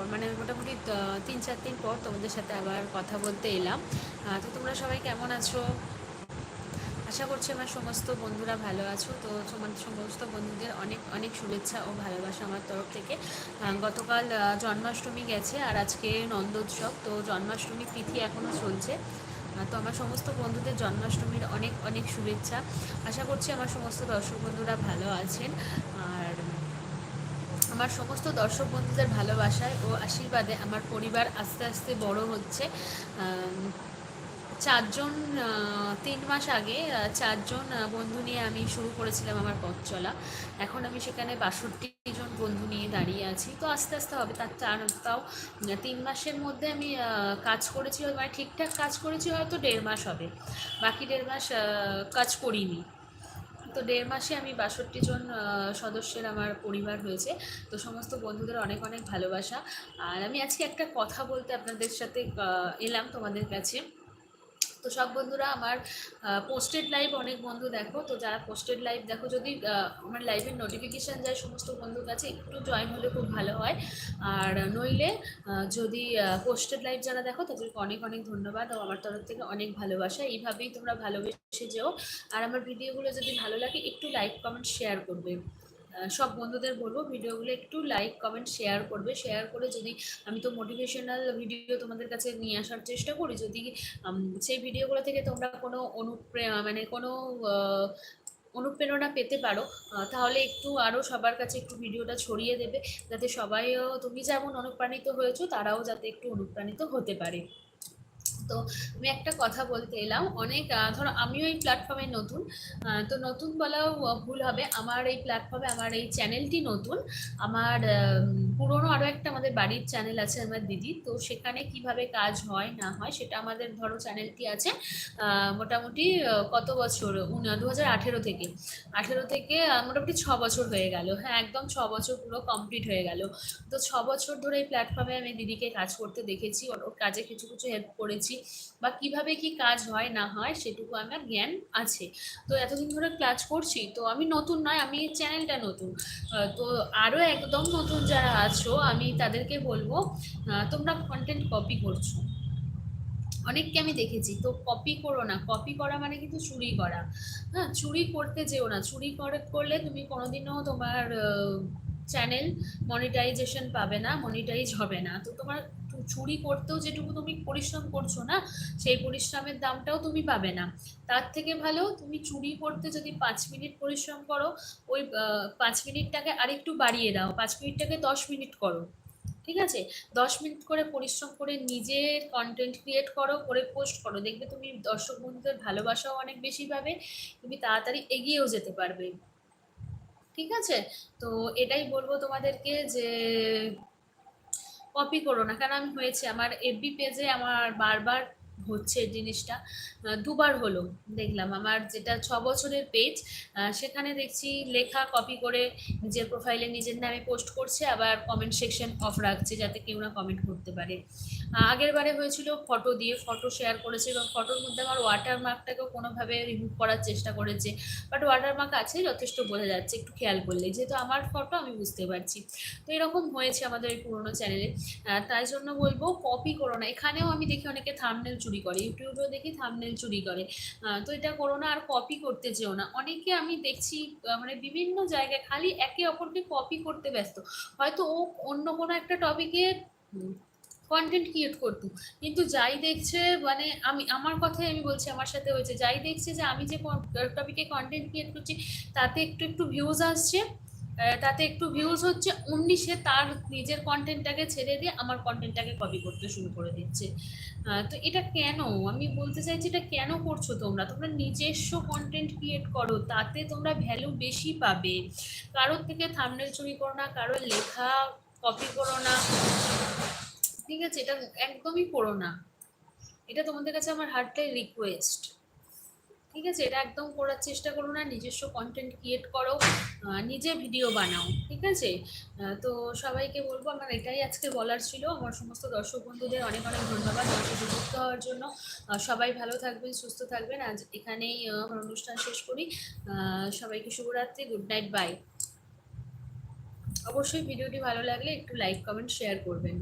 পর মানে মোটামুটি তিন চার দিন পর তোমাদের সাথে আবার কথা বলতে এলাম। তো তোমরা সবাই কেমন আছো? আশা করছি আমার সমস্ত বন্ধুরা ভালো আছো। তো তোমার সমস্ত বন্ধুদের অনেক অনেক শুভেচ্ছা ও ভালোবাসা আমার তরফ থেকে। গতকাল জন্মাষ্টমী গেছে আর আজকে নন্দোৎসব তো জন্মাষ্টমী তিথি এখনও চলছে। তো আমার সমস্ত বন্ধুদের জন্মাষ্টমীর অনেক অনেক শুভেচ্ছা। আশা করছি আমার সমস্ত দর্শক বন্ধুরা ভালো আছেন। আর আমার সমস্ত দর্শক বন্ধুদের ভালোবাসায় ও আশীর্বাদে আমার পরিবার আস্তে আস্তে বড় হচ্ছে। চারজন তিন মাস আগে চারজন বন্ধু নিয়ে আমি শুরু করেছিলাম আমার পথ চলা। এখন আমি সেখানে বাষট্টি জন বন্ধু নিয়ে দাঁড়িয়ে আছি। তো আস্তে আস্তে হবে, তার চার, তাও তিন মাসের মধ্যে আমি কাজ করেছি মানে ঠিকঠাক কাজ করেছি, হয়তো দেড় মাস হবে। বাকি দেড় মাস কাজ করিনি। তো দেড় মাসে আমি বাষট্টি জন সদস্যের আমার পরিবার হয়েছে। তো সমস্ত বন্ধুদের অনেক অনেক ভালোবাসা। আর আমি আজকে একটা কথা বলতে আপনাদের সাথে এলাম তোমাদের কাছে। তো সব বন্ধুরা আমার পোস্টেড লাইভ অনেক বন্ধু দেখো, তো যারা পোস্টেড লাইভ দেখো, যদি আমার লাইভের নোটিফিকেশান যায়, সমস্ত বন্ধুর কাছে একটু জয়েন হলে খুব ভালো হয়। আর নইলে যদি পোস্টেড লাইভ যারা দেখো, তাদেরকে অনেক অনেক ধন্যবাদ ও আমার তরফ থেকে অনেক ভালোবাসা। এইভাবেই তোমরা ভালোবেসে যেও। আর আমার ভিডিওগুলো যদি ভালো লাগে, একটু লাইক কমেন্ট শেয়ার করবে। সব বন্ধুদের বলব ভিডিওগুলো একটু লাইক কমেন্ট শেয়ার করবে। শেয়ার করে যদি আমি তো মোটিভেশনাল ভিডিও তোমাদের কাছে নিয়ে আসার চেষ্টা করি, যদি সেই ভিডিওগুলো থেকে তোমরা কোনো অনুপ্রে মানে কোনো অনুপ্রেরণা পেতে পারো তাহলে একটু আরও সবার কাছে একটু ভিডিওটা ছড়িয়ে দেবে, যাতে সবাইও, তুমি যেমন অনুপ্রাণিত হয়েছো, তারাও যাতে একটু অনুপ্রাণিত হতে পারে। তো আমি একটা কথা বলতে এলাম। অনেক ধরো আমিও এই প্ল্যাটফর্মে নতুন তো নতুন বলাও ভুল হবে। আমার এই প্ল্যাটফর্মে আমার এই চ্যানেলটি নতুন। আমার পুরনো আরও একটা আমাদের বাড়ির চ্যানেল আছে আমার দিদি। তো সেখানে কীভাবে কাজ হয়, না হয়, সেটা আমাদের ধরো চ্যানেলটি আছে মোটামুটি কত বছর? দু হাজার আঠেরো থেকে। আঠেরো থেকে মোটামুটি ছ বছর হয়ে গেল। হ্যাঁ একদম ছ বছর পুরো কমপ্লিট হয়ে গেল। তো ছ বছর ধরে এই প্ল্যাটফর্মে আমি দিদিকে কাজ করতে দেখেছি। ওর কাজে কিছু কিছু হেল্প করেছি। বা কীভাবে কি কাজ হয় না হয় সেটুকু আমার জ্ঞান আছে। তো এতদিন ধরে ক্লাস করছি, তো আমি নতুন নয়, আমি চ্যানেলটা নতুন। তো আরও একদম নতুন যারা আছো, আমি তাদেরকে বলব তোমরা কন্টেন্ট কপি করছ। অনেককে আমি দেখেছি, তো কপি করো না। কপি করা মানে কিন্তু চুরি করা। হ্যাঁ চুরি করতে যেও না। চুরি করে, করলে তুমি কোনোদিনও তোমার চ্যানেল মনিটাইজেশন পাবে না মনিটাইজ হবে না। তো তোমার চুরি করতেও যেটুকু তুমি পরিশ্রম করছ না, সেই পরিশ্রমের দামটাও তুমি পাবে না। তার থেকে ভালো তুমি চুরি করতে যদি পাঁচ মিনিট পরিশ্রম করো, ওই পাঁচ মিনিটটাকে আরেকটু বাড়িয়ে দাও, পাঁচ মিনিটটাকে দশ মিনিট করো। ঠিক আছে? দশ মিনিট করে পরিশ্রম করে নিজের কন্টেন্ট ক্রিয়েট করো, করে পোস্ট করো। দেখবে তুমি দর্শক বন্ধুদের ভালোবাসাও অনেক বেশি পাবে, তুমি তাড়াতাড়ি এগিয়েও যেতে পারবে। ঠিক আছে? তো এটাই বলব তোমাদেরকে যে কপি করো না। কারণ আমি হয়েছে? আমার এফবি পেজে আমার বারবার হচ্ছে জিনিসটা। দুবার হলো, দেখলাম আমার যেটা ছ বছরের পেজ সেখানে দেখছি লেখা কপি করে নিজের প্রোফাইলে নিজের নামে পোস্ট করছে, আবার কমেন্ট সেকশন অফ রাখছে যাতে কেউ না কমেন্ট করতে পারে। আগের বারে হয়েছিল ফটো দিয়ে ফটো শেয়ার করেছে এবং ফটোর মধ্যে আমার ওয়াটারমার্কটাকেও কোনোভাবে রিমুভ করার চেষ্টা করেছে। বাট ওয়াটারমার্ক আছে, যথেষ্ট বোঝা যাচ্ছে, একটু খেয়াল করলে। যেহেতু আমার ফটো আমি বুঝতে পারছি। তো এরকম হয়েছে আমাদের এই পুরোনো চ্যানেলে তাই জন্য বলব কপি করো না। এখানেও আমি দেখি অনেকে থামনেল চুরি করে, ইউটিউবেও দেখি থামনেল চুরি করে। তো এটা করো না আর কপি করতে যেও না। অনেকে আমি দেখছি মানে বিভিন্ন জায়গায় খালি একে অপরকে কপি করতে ব্যস্ত। হয়তো ও অন্য কোনো একটা টপিকে কন্টেন্ট ক্রিয়েট করতো। কিন্তু যাই দেখছে মানে আমি, আমার কথাই আমি বলছি, আমার সাথে হয়েছে। যাই দেখছে যে আমি যে টপিকে কন্টেন্ট ক্রিয়েট করছি, তাতে একটু একটু ভিউজ আসছে। তাতে একটু ভিউজ হচ্ছে। অমনি সে তার নিজের কন্টেন্টটাকে ছেড়ে দিয়ে আমার কন্টেন্টটাকে কপি করতে শুরু করে দিচ্ছে। তো এটা কেন? আমি বলতে চাইছি, এটা কেন করছ তোমরা? তোমরা নিজস্ব কন্টেন্ট ক্রিয়েট করো, তাতে তোমরা ভ্যালু বেশি পাবে। কারোর থেকে থামনেল চুরি করো না, কারোর লেখা কপি করো না। ঠিক আছে? এটা একদমই করো না। এটা তোমাদের কাছে আমার হার্টটাই রিকোয়েস্ট ঠিক আছে? এটা একদম করার চেষ্টা করো না, নিজস্ব কন্টেন্ট ক্রিয়েট করো নিজে ভিডিও বানাও, ঠিক আছে? তো সবাইকে বলব, আমার এটাই আজকে বলার ছিল। আমার সমস্ত দর্শক বন্ধুদের অনেক অনেক ধন্যবাদ সাথে যুক্ত হওয়ার জন্য। সবাই ভালো থাকবেন, সুস্থ থাকবেন। আজ এখানেই আমার অনুষ্ঠান শেষ করি। সবাইকে শুভরাত্রি গুড নাইট বাই অবশ্যই ভিডিওটি ভালো লাগলে একটু লাইক কমেন্ট শেয়ার করবেন।